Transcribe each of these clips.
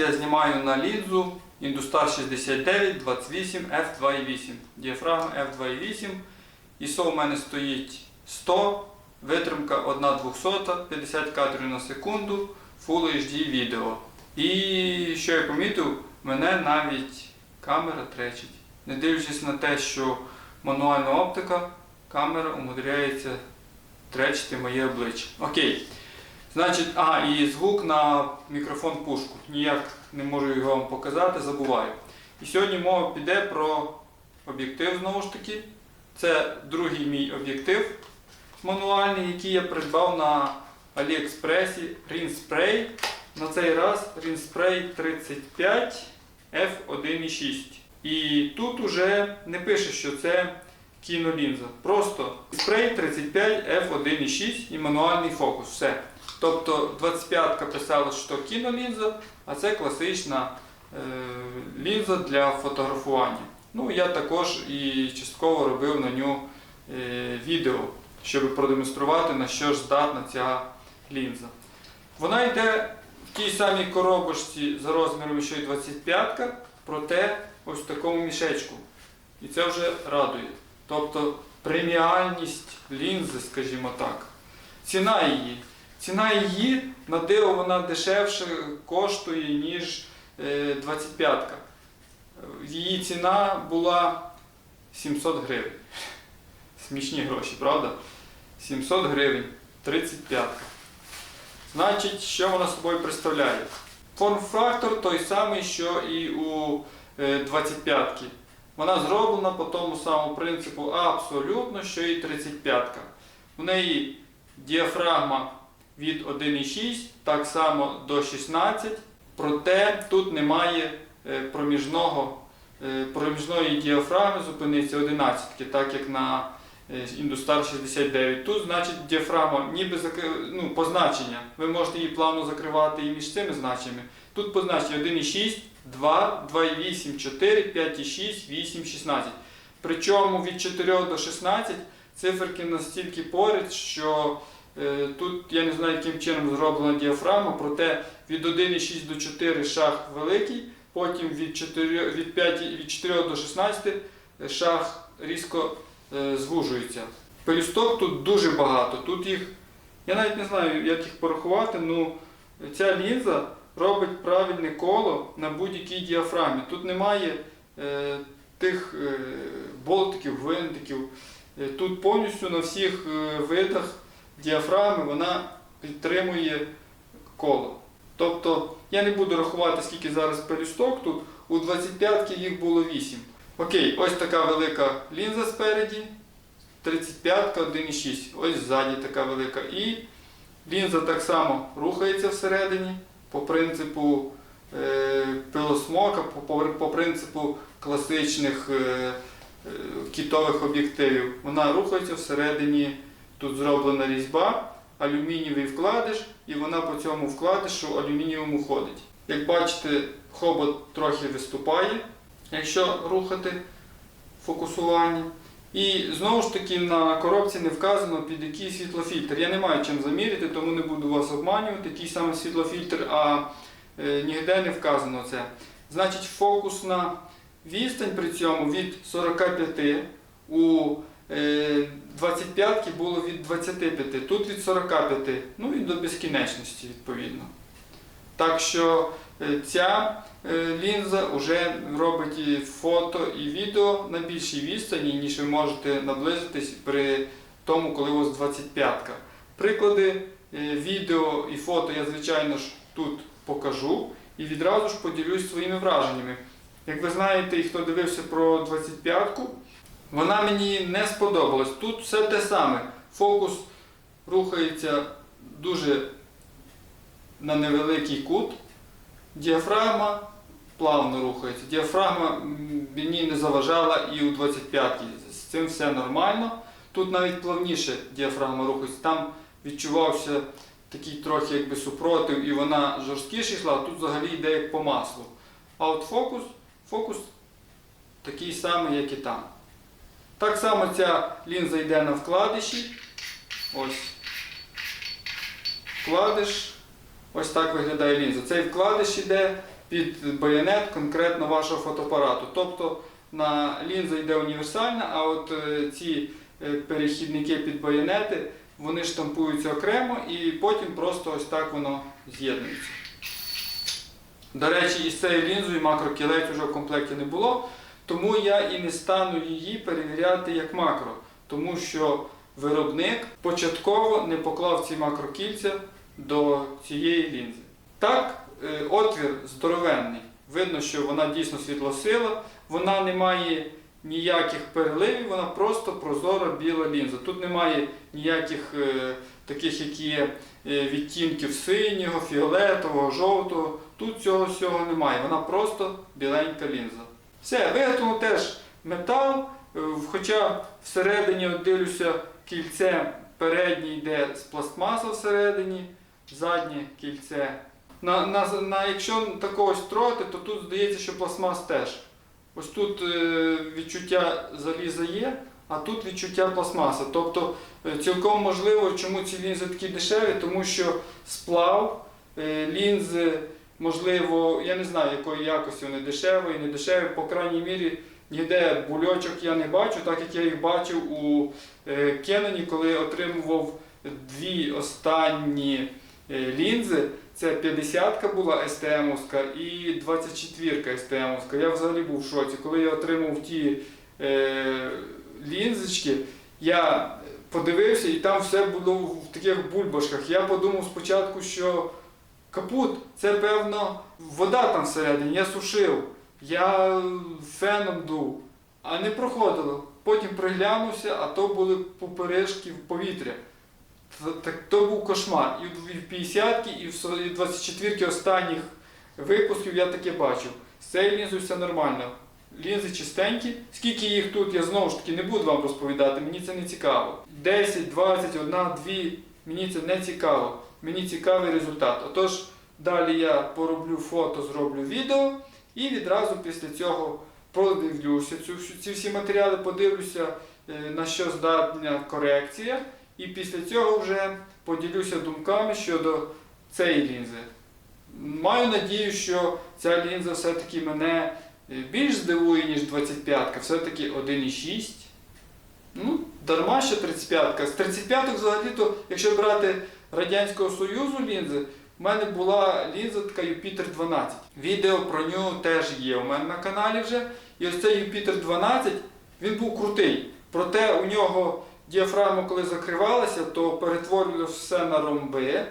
я знімаю на лінзу Industar 69 28 F2.8. Діафрагма F2.8. ISO у мене стоїть 100, витримка 1 200, 50 кадрів на секунду, Full HD відео. І що я помітив, мене навіть камера тречить. Не дивлячись на те, що мануальна оптика, камера умудряється тречити моє обличчя. Окей. Значить, ага, і звук на мікрофон пушку. Ніяк не можу його вам показати, забуваю. І сьогодні мова піде про об'єктив знову ж таки. Це другий мій об'єктив мануальний, який я придбав на Аліекспресі Rinspray. На цей раз Rinspray 35 F1.6. І тут уже не пише, що це кінолінза. Просто спрей 35 F1.6 і мануальний фокус. Все. Тобто 25-ка писала, що кінолінза, а це класична е, лінза для фотографування. Ну, я також і частково робив на нього е, відео, щоб продемонструвати, на що ж здатна ця лінза. Вона йде в тій самій коробочці за розміром, що і 25-ка, проте ось в такому мішечку. І це вже радує. Тобто преміальність лінзи, скажімо так. Ціна її. Ціна її на диво вона дешевше коштує, ніж е, 25-ка. Її ціна була 700 гривень. Смішні гроші, правда? 700 гривень, 35-ка. Значить, що вона собою представляє? Форм-фактор той самий, що і у е, 25-ки. Вона зроблена по тому самому принципу абсолютно, що і 35-ка. У неї діафрагма від 1,6, так само до 16, проте тут немає е, проміжного, е, проміжної діафрагми зупиниться 11, так як на е, Industar 69. Тут, значить, діафрагма ніби ну, позначення. Ви можете її плавно закривати і між цими значеннями. Тут позначення 1,6, 2, 2,8, 4, 5,6, 8, 16. Причому від 4 до 16 циферки настільки поряд, що е, тут я не знаю, яким чином зроблена діафрагма, проте від 1,6 до 4 шаг великий, потім від 4, від 5, від 4 до 16 шаг різко е, звужується. Пелюсток тут дуже багато. Тут їх, я навіть не знаю, як їх порахувати, ну ця лінза робить правильне коло на будь-якій діафрагмі. Тут немає е, тих е, болтиків, гвинтиків. Е, Тут повністю на всіх е, видах діафрагми вона підтримує коло. Тобто я не буду рахувати, скільки зараз пелюсток тут. У 25-ки їх було 8. Окей, ось така велика лінза спереді. 35-ка 1,6. Ось ззаді така велика. І лінза так само рухається всередині по принципу е, пилосмока, по, принципу класичних е, е, кітових об'єктивів. Вона рухається всередині, тут зроблена різьба, алюмінієвий вкладиш, і вона по цьому вкладишу алюмінієвому ходить. Як бачите, хобот трохи виступає, якщо рухати фокусування. І знову ж таки на коробці не вказано під який світлофільтр. Я не маю чим заміряти, тому не буду вас обманювати. Який саме світлофільтр, а е, ніде не вказано це. Значить, фокусна відстань при цьому від 45 у е, 25 було від 25, тут від 45, ну і до безкінечності відповідно. Так що е, ця е, лінза вже робить і фото і відео на більшій відстані, ніж ви можете наблизитись при тому, коли у вас 25-ка. Приклади е, відео і фото я, звичайно ж, тут покажу і відразу ж поділюсь своїми враженнями. Як ви знаєте, і хто дивився про 25-ку, вона мені не сподобалась. Тут все те саме. Фокус рухається дуже на невеликий кут. Діафрагма плавно рухається. Діафрагма мені не заважала і у 25-й. З цим все нормально. Тут навіть плавніше діафрагма рухається. Там відчувався такий трохи якби супротив, і вона жорсткіше йшла, а тут взагалі йде як по маслу. А от фокус, фокус такий самий, як і там. Так само ця лінза йде на вкладиші. Ось. Вкладиш, Ось так виглядає лінза. Цей вкладиш іде під байонет конкретно вашого фотоапарату. Тобто на лінза йде універсальна, а от е, ці е, перехідники під байонети вони штампуються окремо і потім просто ось так воно з'єднується. До речі, із цією лінзою макрокілець вже в комплекті не було, тому я і не стану її перевіряти як макро, тому що виробник початково не поклав ці макрокільця до цієї лінзи. Так, е, отвір здоровенний. Видно, що вона дійсно світлосила, вона не має ніяких переливів, вона просто прозора біла лінза. Тут немає ніяких е, таких, які є е, відтінків синього, фіолетового, жовтого. Тут цього всього немає. Вона просто біленька лінза. Все, виготовлено теж метал, хоча всередині дивлюся кільце переднє йде з пластмаса всередині, заднє кільце. На, на, на, якщо такого строїти, то тут здається, що пластмас теж. Ось тут е, відчуття заліза є, а тут відчуття пластмаса. Тобто е, цілком можливо, чому ці лінзи такі дешеві, тому що сплав, е, лінзи, можливо, я не знаю, якої якості вони дешеві, не дешеві, по крайній мірі. Ніде бульочок я не бачу, так як я їх бачив у е, Кеноні, коли отримував дві останні лінзи. Це 50-ка була СТМовська і 24-ка СТМовська. Я взагалі був в шоці. Коли я отримав ті е, лінзочки, я подивився і там все було в таких бульбашках. Я подумав спочатку, що капут це певно вода там всередині. Я сушив, я феном дув, а не проходило. Потім приглянувся, а то були пупиришки в повітря. Так то був кошмар. І в- 50-ки, і в со- і в 24-ки останніх випусків я таке бачив. З цією лінзою все нормально. Лінзи чистенькі. Скільки їх тут, я знову ж таки не буду вам розповідати, мені це не цікаво. 10, 20, 1, 2, мені це не цікаво. Мені цікавий результат. Отож, далі я пороблю фото, зроблю відео і відразу після цього продивлюся ці всі матеріали, подивлюся, е, на що здатна корекція. І після цього вже поділюся думками щодо цієї лінзи. Маю надію, що ця лінза все-таки мене е, більш здивує, ніж 25-ка, все-таки 1,6. Ну, дарма що 35-ка. З 35-ок взагалі-то, якщо брати Радянського Союзу лінзи, в мене була лінза така Юпітер 12. Відео про нього теж є у мене на каналі вже. І ось цей Юпітер 12, він був крутий. Проте у нього діафрагма, коли закривалася, то перетворювало все на ромби.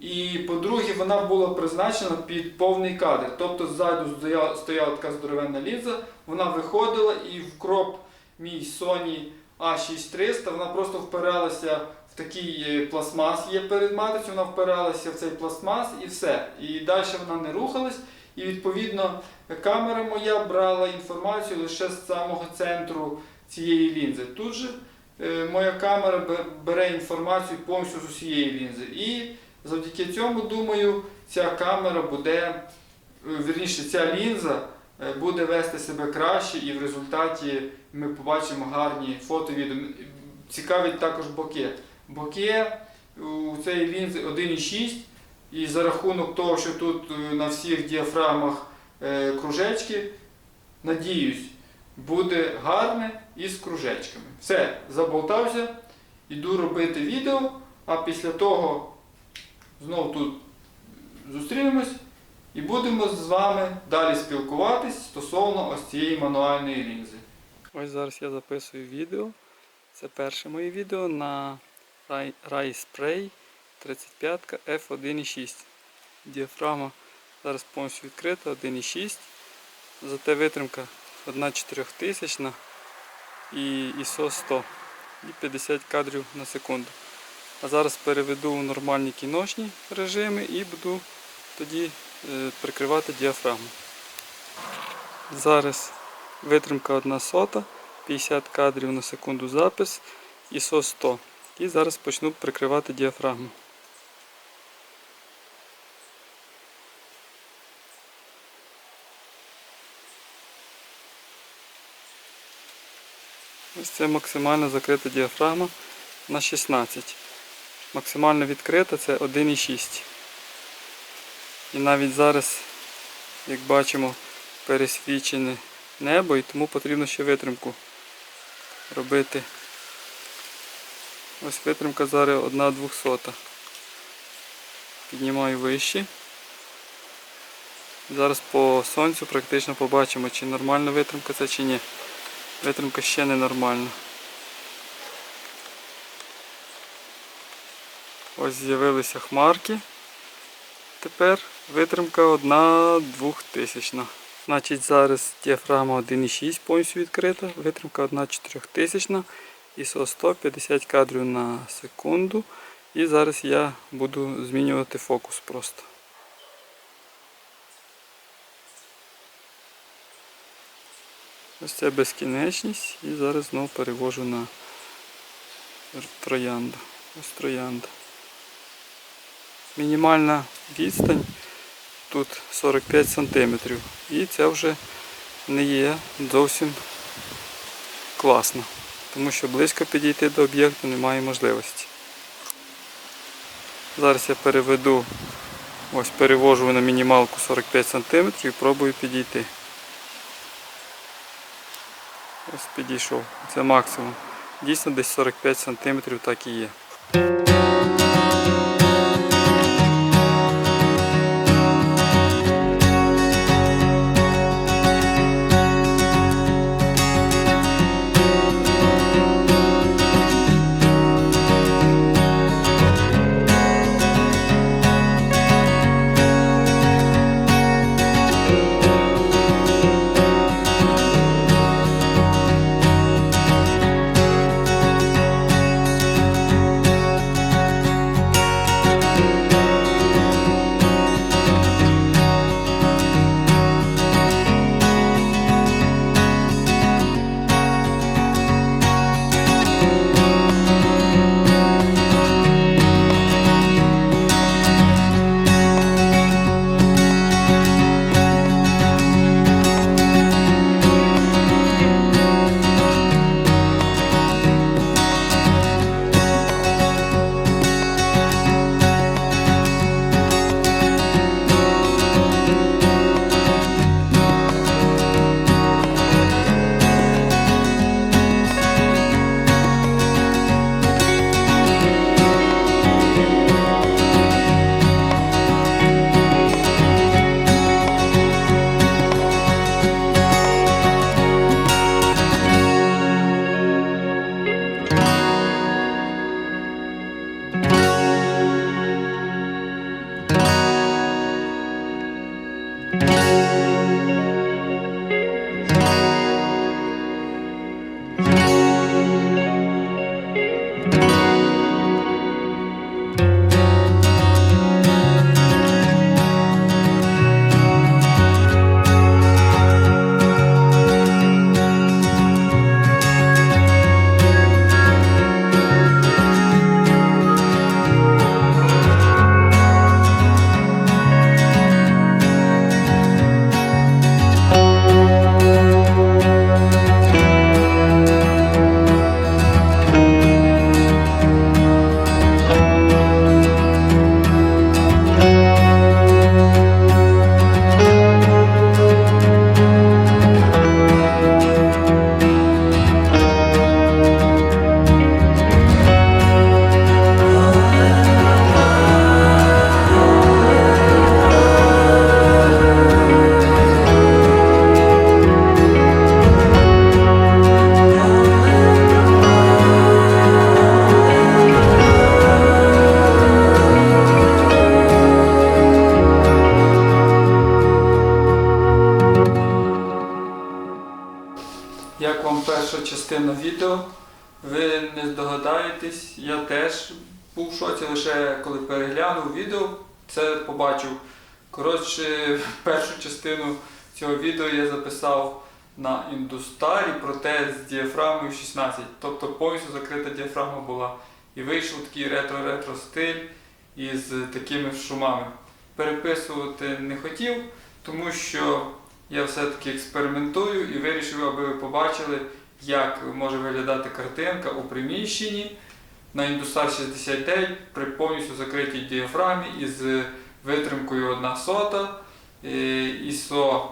І по-друге, вона була призначена під повний кадр. Тобто ззаду стояла, така здоровенна лінза, вона виходила і в кроп мій Sony A6300, вона просто впиралася в такий е, пластмас є перед матрицею, вона впиралася в цей пластмас і все. І далі вона не рухалась. І відповідно камера моя брала інформацію лише з самого центру цієї лінзи. Тут же моя камера бере інформацію повністю з усієї лінзи. І завдяки цьому, думаю, ця камера буде, е, вірніше, ця лінза е, буде вести себе краще, і в результаті ми побачимо гарні фото відео. Цікавить також боке. Боке у цієї лінзи 1,6. І за рахунок того, що тут е, на всіх діафрагмах е, кружечки, надіюсь, буде гарне і з кружечками. Все, заболтався, іду робити відео, а після того знову тут зустрінемось і будемо з вами далі спілкуватись стосовно ось цієї мануальної лінзи. Ось зараз я записую відео. Це перше моє відео на Spray 35 F1.6. Діафрагма зараз повністю відкрита, 1.6. Зате витримка 1,4000 і ISO 100 і 50 кадрів на секунду. А зараз переведу в нормальні кіношні режими і буду тоді е, прикривати діафрагму. Зараз витримка 1 сота, 50 кадрів на секунду запис, ISO 100. І зараз почну прикривати діафрагму. Ось це максимально закрита діафрагма на 16. Максимально відкрита це 1,6. І навіть зараз, як бачимо, пересвічене небо і тому потрібно ще витримку робити. Ось витримка зараз одна двохсота. Піднімаю вище. Зараз по сонцю практично побачимо, чи нормальна витримка це чи ні. Витримка ще не нормальна. Ось з'явилися хмарки. Тепер витримка одна двохтисячна. Значить зараз діафрагма 1,6 повністю відкрита, витримка 1 чотирьохтисячна, ISO 150 кадрів на секунду. І зараз я буду змінювати фокус просто. Ось це безкінечність і зараз знову перевожу на троянду. Ось троянда. Мінімальна відстань тут 45 см. І це вже не є зовсім класно, тому що близько підійти до об'єкту немає можливості. Зараз я переведу, ось перевожу на мінімалку 45 см і пробую підійти. Ось підійшов. Це максимум. Дійсно десь 45 см так і є. Частину цього відео я записав на індустарі, проте з діафрагмою 16, тобто повністю закрита діафрагма була. І вийшов такий ретро-ретро стиль із такими шумами. Переписувати не хотів, тому що я все-таки експериментую і вирішив, аби ви побачили, як може виглядати картинка у приміщенні на Industar 69 при повністю закритій діафрагмі із витримкою 1 сота. ISO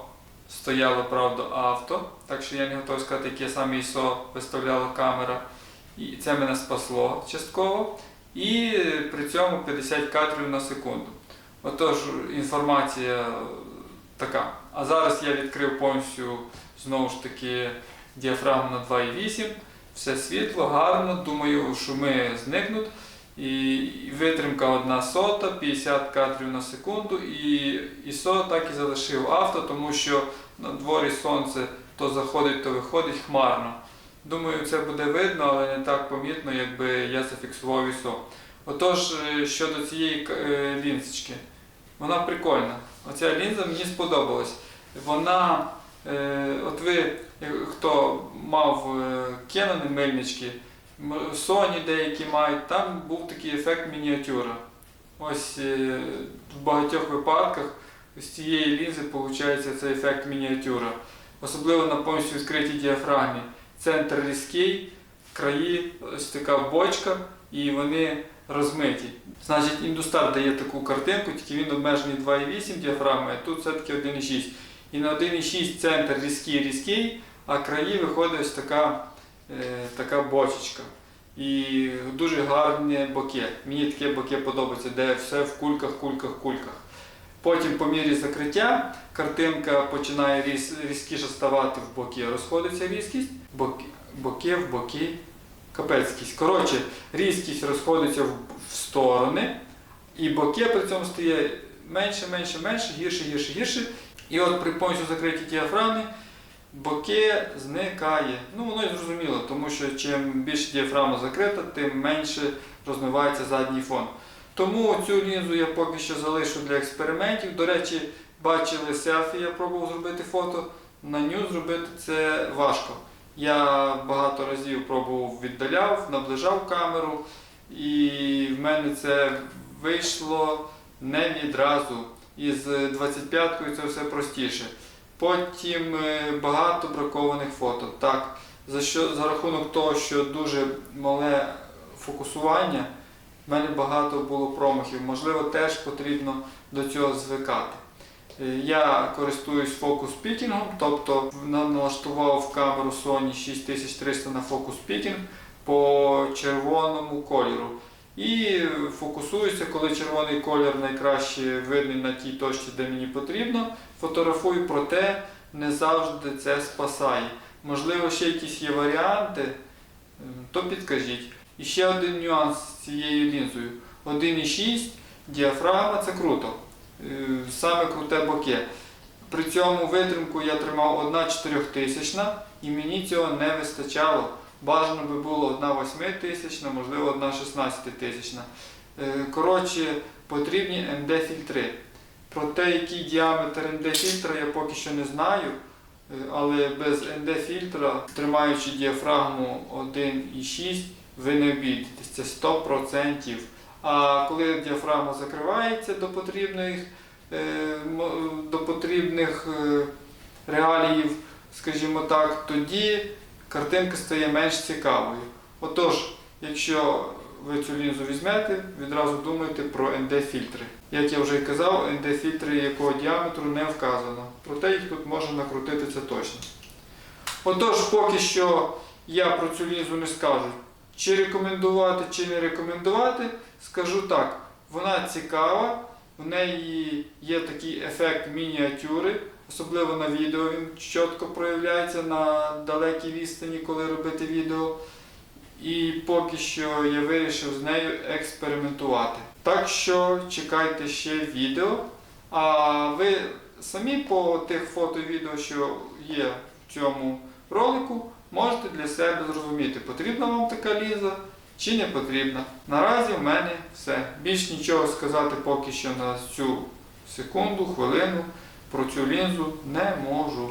стояло, правда, авто, так що я не готовий сказати, яке саме ISO виставляла камера. І це мене спасло частково. І при цьому 50 кадрів на секунду. Отож, інформація така. А зараз я відкрив повністю знову ж таки діафрагму на 2,8. Все світло, гарно. Думаю, шуми зникнуть. І витримка 1 сота, 50 кадрів на секунду. І ISO так і залишив авто, тому що на дворі сонце то заходить, то виходить хмарно. Думаю, це буде видно, але не так помітно, якби я зафіксував ISO. Отож, е, щодо цієї е, лінзочки, вона прикольна. Оця лінза мені сподобалась. Вона, е, от ви, хто мав Canon мильнички, Sony деякі мають, там був такий ефект мініатюра. Ось е, в багатьох випадках з цієї лінзи виходить цей ефект мініатюра. Особливо на повністю відкритій діафрагмі. Центр різкий, краї, ось така бочка, і вони розмиті. Значить, індустар дає таку картинку, тільки він обмежений 2,8 діафрагми, а тут все-таки 1,6. І на 1,6 центр різкий різкий, а краї виходить ось така, така бочечка. І дуже гарне боке. Мені таке боке подобається, де все в кульках, кульках, кульках. Потім по мірі закриття картинка починає різ, різкіше ставати в боки, розходиться різкість, боки, боки в боки, капецькість. Коротше, різкість розходиться в, в сторони, і боки при цьому стає менше, менше, менше, гірше, гірше, гірше. І от при повністю закритій діафрагмі боки зникає. Ну воно і зрозуміло, тому що чим більше діафрагма закрита, тим менше розмивається задній фон. Тому цю лінзу я поки що залишу для експериментів. До речі, бачили селфі, я пробував зробити фото. На ню зробити це важко. Я багато разів пробував віддаляв, наближав камеру, і в мене це вийшло не відразу. Із 25-кою це все простіше. Потім е, багато бракованих фото. Так, за, що, за рахунок того, що дуже мале фокусування, в мене багато було промахів. Можливо, теж потрібно до цього звикати. Е, Я користуюсь фокус-пікінгом, тобто на- налаштував камеру Sony 6300 на фокус-пікінг по червоному кольору. І фокусуюся, коли червоний колір найкраще видний на тій точці, де мені потрібно. Фотографую, проте не завжди це спасає. Можливо, ще якісь є варіанти, то підкажіть. І ще один нюанс з цією лінзою. 1,6 діафрагма це круто. Е, Саме круте боке. При цьому витримку я тримав 1 4000 і мені цього не вистачало. Бажано би було 1 8000, можливо 1 16000. Е, Коротше, потрібні ND-фільтри. Про те, який діаметр ND-фільтра, я поки що не знаю. Е, Але без ND-фільтра, тримаючи діафрагму 1,6, ви не обійдетесь. Це 100%. А коли діафрагма закривається до потрібних, е, до потрібних реаліїв, скажімо так, тоді картинка стає менш цікавою. Отож, якщо ви цю лінзу візьмете, відразу думайте про ND-фільтри. Як я вже казав, ND-фільтри якого діаметру не вказано. Проте їх тут можна накрутити це точно. Отож, поки що я про цю лінзу не скажу. Чи рекомендувати, чи не рекомендувати, скажу так, вона цікава, в неї є такий ефект мініатюри, особливо на відео він чітко проявляється на далекій відстані, коли робити відео. І поки що я вирішив з нею експериментувати. Так що чекайте ще відео. А ви самі по тих фото і відео, що є в цьому ролику, можете для себе зрозуміти, потрібна вам така ліза чи не потрібна. Наразі в мене все. Більш нічого сказати поки що на цю секунду, хвилину про цю лінзу не можу.